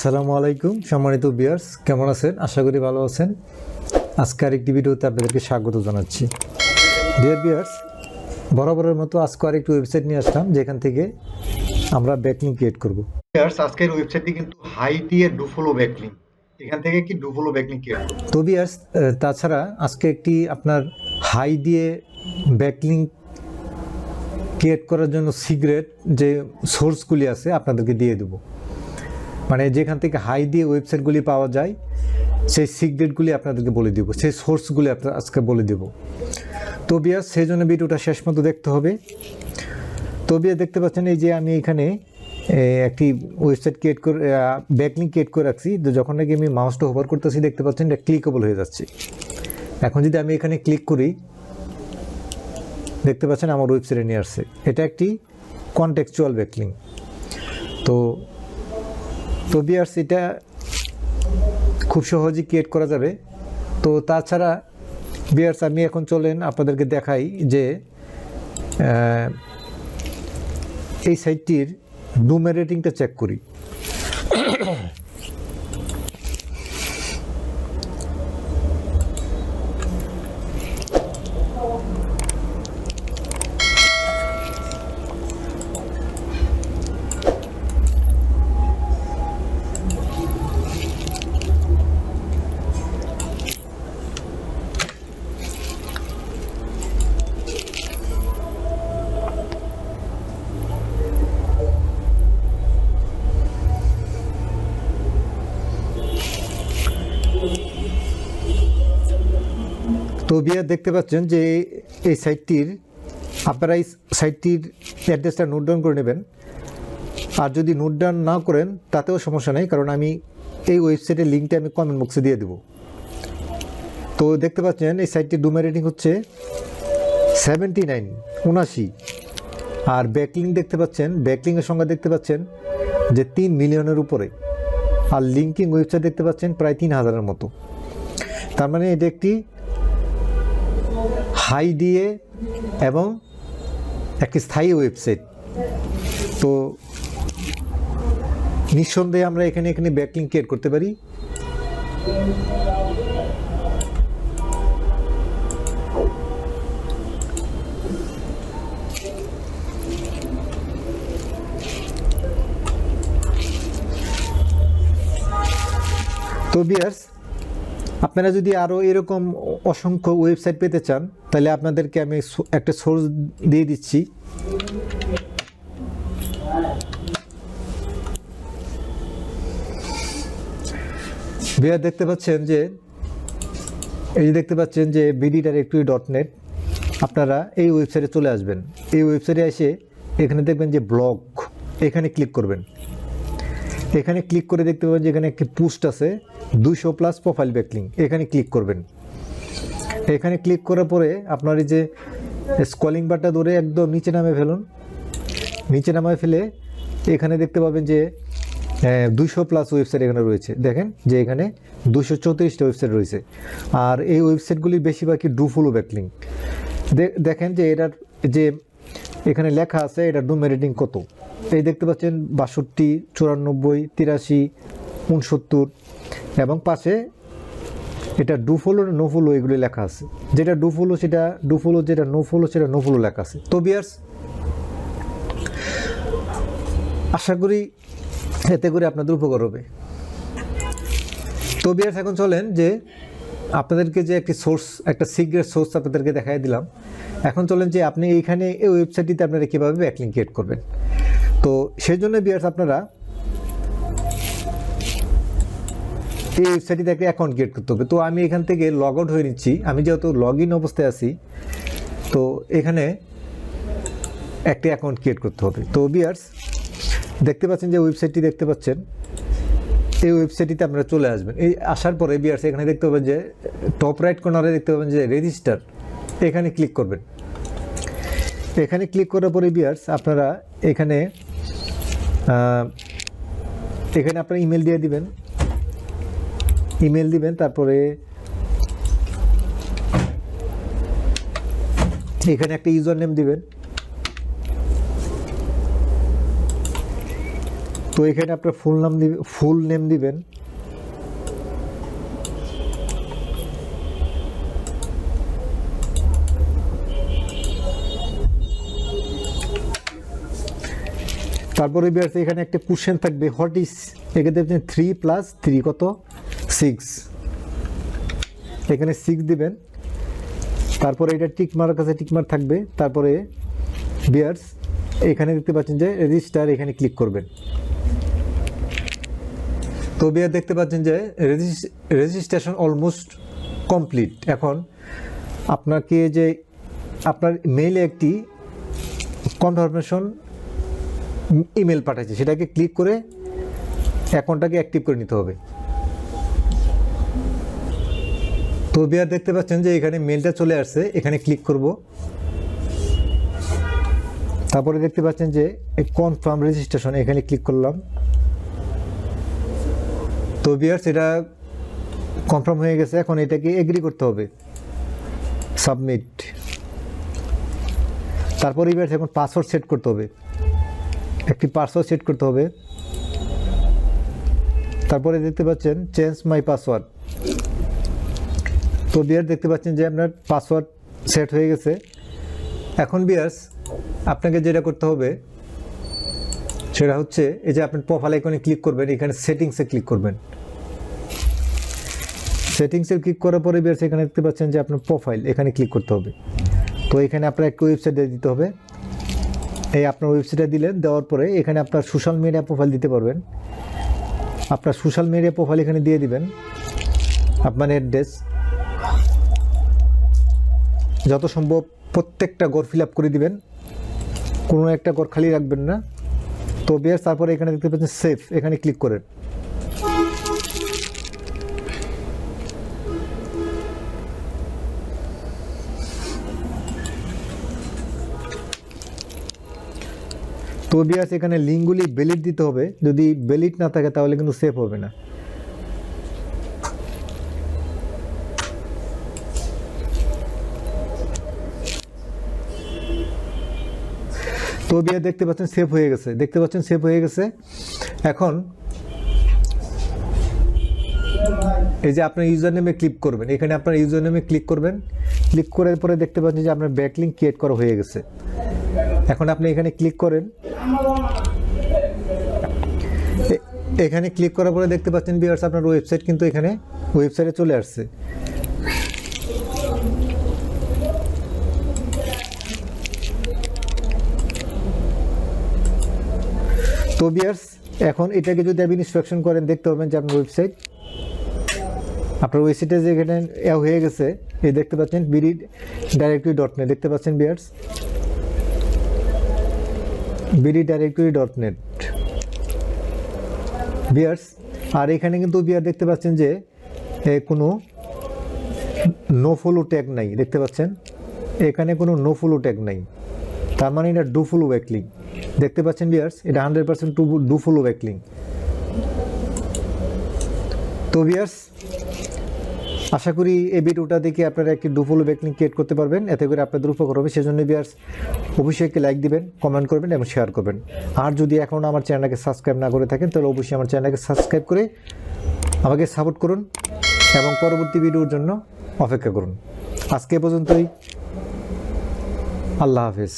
আসসালামু আলাইকুম সম্মানিত বিয়ার্স কেমন আছেন? আশা করি ভালো আছেন। আজকে আরেকটি ভিডিওতে আপনাদেরকে স্বাগত জানাচ্ছি। ডিয়ার বিয়ার্স বরাবরের মতো আজকে আরেকটি ওয়েবসাইট নিয়ে আসলাম যেখান থেকে আমরা ব্যাকলিং ক্রিয়েট করব। বিয়ার্স আজকের ওয়েবসাইটটি কিন্তু হাই দিয়ে ডুফলো ব্যাকলিং এখান থেকে কি ডুফলো ব্যাকলিং ক্রিয়েট করব? তো বিয়ার্স তাছাড়া আজকে একটি আপনার হাই দিয়ে ব্যাকলিং ক্রিয়েট করার জন্য সিগারেট যে সোর্সগুলি আছে আপনাদেরকে দিয়ে দেবো। মানে যেখান থেকে হাই দিয়ে ওয়েবসাইটগুলি পাওয়া যায়, সেই সিক্রেটগুলি আপনাদেরকে বলে দেবো, সেই সোর্সগুলি আপনার আজকে বলে দেবো। তো বিয়ার সেই জন্য ভিডিওটা শেষ মতো দেখতে হবে। তো বিয়ার দেখতে পাচ্ছেন এই যে আমি এখানে একটি ওয়েবসাইট ক্রিয়েট করে ব্যাকলিং ক্রিয়েট করে রাখছি। তো যখন নাকি আমি মাউসটা ওভার করতেছি, দেখতে পাচ্ছেন এটা ক্লিকেবল হয়ে যাচ্ছে। এখন যদি আমি এখানে ক্লিক করি, দেখতে পাচ্ছেন আমার ওয়েবসাইটে নিয়ে আসছে। এটা একটি কনটেক্সচুয়াল ব্যাকলিং তো তো বিয়ার্স এটা খুব সহজেই ক্রিয়েট করা যাবে। তো তাছাড়া বিয়ার্স আমি এখন চলেন আপনাদেরকে দেখাই যে এই সাইটটির ডুমের রেটিংটা চেক করি। তো বিয়ার দেখতে পাচ্ছেন যে এই সাইটটির আপনারা এই সাইটটির অ্যাড্রেসটা নোট ডাউন করে নেবেন। আর যদি নোট ডাউন না করেন, তাতেও সমস্যা নেই, কারণ আমি এই ওয়েবসাইটের লিঙ্কটা আমি কমেন্ট বক্সে দিয়ে দেবো। তো দেখতে পাচ্ছেন, এই সাইটটির ডুমের রেটিং হচ্ছে সেভেন্টি নাইন উনাশি আর ব্যাকলিং দেখতে পাচ্ছেন ব্যাকলিংয়ের সংখ্যা দেখতে পাচ্ছেন যে তিন মিলিয়নের উপরে। আর লিঙ্কিং ওয়েবসাইট দেখতে পাচ্ছেন প্রায় তিন হাজারের মতো। তার মানে এটা একটি হাই দিয়ে এবং একটি স্থায়ী ওয়েবসাইট। তো নিঃসন্দেহে আমরা এখানে এখানে ব্যাকলিং ক্রিয়েট করতে পারি। তো বিয়ার্স আপনারা যদি আরও এরকম অসংখ্য ওয়েবসাইট পেতে চান, তাহলে আপনাদেরকে আমি একটা সোর্স দিয়ে দিচ্ছি। বিয়ার দেখতে পাচ্ছেন যে, এই যে দেখতে পাচ্ছেন যে বিডি ডাইরেক্টরি ডট নেট আপনারা এই ওয়েবসাইটে চলে আসবেন। এই ওয়েবসাইটে এসে এখানে দেখবেন যে ব্লগ এখানে ক্লিক করবেন। এখানে ক্লিক করে দেখতে পাবেন যে এখানে একটি পোস্ট আছে দুশো প্লাস প্রোফাইল ব্যাকলিং এখানে ক্লিক করবেন। এখানে ক্লিক করার পরে আপনার এই যে স্কলিং বারটা ধরে একদম নিচে নামে ফেলুন। নিচে নামায় ফেলে এখানে দেখতে পাবেন যে দুশো প্লাস ওয়েবসাইট এখানে রয়েছে। দেখেন যে এখানে দুশো চৌত্রিশটা ওয়েবসাইট রয়েছে। আর এই ওয়েবসাইটগুলির বেশিরভাগই ডুফুলো ব্যাকলিং দেখেন যে এটার যে এখানে লেখা আছে এটা ডুম রেটিং কত। এই দেখতে পাচ্ছেন বাষট্টি, চুরানব্বই, তিরাশি, উনসত্তর এবং পাশে এটা ডুফলো নো ফলো এগুলি লেখা আছে। যেটা ডুফলো, সেটা ডুফলো, যেটা নো ফলো সেটা নো ফলো লেখা আছে। তো বিয়ার্স, আশা করি এতে করে আপনাদের উপকার হবে। তো বিয়ার্স, এখন চলেন যে আপনাদেরকে যে একটি সোর্স, একটা সিক্রেট সোর্স আপনাদেরকে দেখাই দিলাম। এখন চলেন যে আপনি এইখানে এই ওয়েবসাইটটিতে আপনারা কীভাবে ব্যাকলিং ক্রিয়েট করবেন। তো সেই জন্য বিয়ার্স আপনারা এই ওয়েবসাইটটিতে একটা অ্যাকাউন্ট ক্রিয়েট করতে হবে। তো আমি এখান থেকে লগ আউট হয়ে নিচ্ছি। আমি যেহেতু লগ ইন অবস্থায় আছি, তো এখানে একটি অ্যাকাউন্ট ক্রিয়েট করতে হবে। তো বিয়ার্স, দেখতে পাচ্ছেন যে ওয়েবসাইটটি দেখতে পাচ্ছেন। এই ওয়েবসাইটটিতে আপনারা চলে আসবেন। এই আসার পরে বিয়ার্স, এখানে দেখতে পাবেন যে টপ রাইট কর্নারে দেখতে পাবেন যে রেজিস্টার এখানে ক্লিক করবেন। এখানে ক্লিক করার পরে বিয়ার্স, আপনারা এখানে এখানে আপনারা ইমেল দিয়ে দিবেন। ইমেল দিবেন, তারপরে এখানে একটা ইউজার নেম দিবেন। তো এখানে আপনার ফুল নাম দিবেন ফুল নেম দিবেন। তারপরে বিয়ার্স এখানে একটা কোশ্চেন থাকবে হোয়াট ইজ এক্ষেত্রে আপনি থ্রি প্লাস থ্রি কত? সিক্স এখানে সিক্স দিবেন। তারপরে এটা টিক মারার কাছে টিক মার থাকবে। তারপরে বিয়ার্স এখানে দেখতে পাচ্ছেন যে রেজিস্টার এখানে ক্লিক করবেন। তো বিয়ার দেখতে পাচ্ছেন যে রেজিস্ট্রেশন অলমোস্ট কমপ্লিট এখন আপনাকে যে, আপনার মেইলে একটি কনফার্মেশন ইমেল পাঠাচ্ছে সেটাকে ক্লিক করে অ্যাকাউন্টটাকে অ্যাক্টিভ করে নিতে হবে। তো বিয়ার দেখতে পাচ্ছেন যে এখানে মেলটা চলে আসছে, এখানে ক্লিক করব। তারপরে দেখতে পাচ্ছেন যে কনফার্ম রেজিস্ট্রেশন এখানে ক্লিক করলাম। তো বিয়ার সেটা কনফার্ম হয়ে গেছে, এখন এটাকে এগ্রি করতে হবে। সাবমিট তারপরে এবার এখন পাসওয়ার্ড সেট করতে হবে। একটি পাসওয়ার্ড সেট করতে হবে। তারপরে দেখতে পাচ্ছেন চেঞ্জ মাই পাসওয়ার্ড তো বিয়ার দেখতে পাচ্ছেন যে আপনার পাসওয়ার্ড সেট হয়ে গেছে। এখন বিয়ার্স, আপনাকে যেটা করতে হবে, সেটা হচ্ছে এই যে আপনার প্রোফাইল আইকনে ক্লিক করবেন, এখানে সেটিংসে ক্লিক করবেন। সেটিংসে ক্লিক করার পরে বিয়ার্স, এখানে দেখতে পাচ্ছেন যে আপনার প্রোফাইল এখানে ক্লিক করতে হবে। তো এখানে আপনার একটা ওয়েবসাইট দিতে হবে। এই আপনার ওয়েবসাইটে দিলেন, দেওয়ার পরে এখানে আপনার সোশ্যাল মিডিয়া প্রোফাইল দিতে পারবেন। আপনার সোশ্যাল মিডিয়া প্রোফাইল এখানে দিয়ে দিবেন, আপনার অ্যাড্রেস যত সম্ভব প্রত্যেকটা গড় ফিল করে দিবেন, কোনো একটা গড় খালি রাখবেন না। তো বেশ, তারপরে এখানে দেখতে পাচ্ছেন সেফ এখানে ক্লিক করেন। তো বিয়াস, এখানে লিঙ্কগুলি বেলিট দিতে হবে। যদি বেলিট না থাকে, তাহলে কিন্তু সেভ হবে না। তো বিয়া, দেখতে পাচ্ছেন সেভ হয়ে গেছে। দেখতে পাচ্ছেন সেভ হয়ে গেছে। এখন, এই যে আপনার ইউজার নেমে ক্লিক করবেন। এখানে আপনার ইউজার নেমে ক্লিক করবেন। ক্লিক করার পরে দেখতে পাচ্ছেন যে আপনার ব্যাকলিঙ্ক ক্রিয়েট করা হয়ে গেছে। এখন আপনি এখানে ক্লিক করেন। এখানে ক্লিক করার পরে দেখতে পাচ্ছেন বিয়ার্স আপনার ওয়েবসাইট কিন্তু এখানে ওয়েবসাইটে চলে আসছে। তো বিয়ার্স এখন এটাকে যদি আপনি ইনস্ট্রাকশন করেন, দেখতে পাবেন যে আপনার ওয়েবসাইট আপনার ওয়েবসাইটে যে এখানে হয়ে গেছে, এই দেখতে পাচ্ছেন বিডি ডাইরেক্টরি ডট নেট দেখতে পাচ্ছেন bears BD directory dot net bears আর এখানে কিন্তু বিয়ার দেখতে পাচ্ছেন যে কোনো নো ফলো ট্যাগ নাই, দেখতে পাচ্ছেন? এখানে কোনো নো ফলো ট্যাগ নাই। তার মানে এটা ডু ফলো ব্যাকলিং দেখতে পাচ্ছেন বিয়ার্স এটা hundred percent to dofollow backlink তো বিয়ার্স আশা করি এই ভিডিওটা দেখে আপনারা একটি ডুফলো ব্যাকলিং ক্রিয়েট করতে পারবেন। এতে করে আপনাদের উপকার হবে। সেজন্য বিয়ার্স অবশ্যই একটি লাইক দিবেন কমেন্ট করবেন এবং শেয়ার করবেন। আর যদি এখন আমার চ্যানেলকে সাবস্ক্রাইব না করে থাকেন, তাহলে অবশ্যই আমার চ্যানেলকে সাবস্ক্রাইব করে আমাকে সাপোর্ট করুন এবং পরবর্তী ভিডিওর জন্য অপেক্ষা করুন। আজকে পর্যন্তই। আল্লাহ হাফিজ।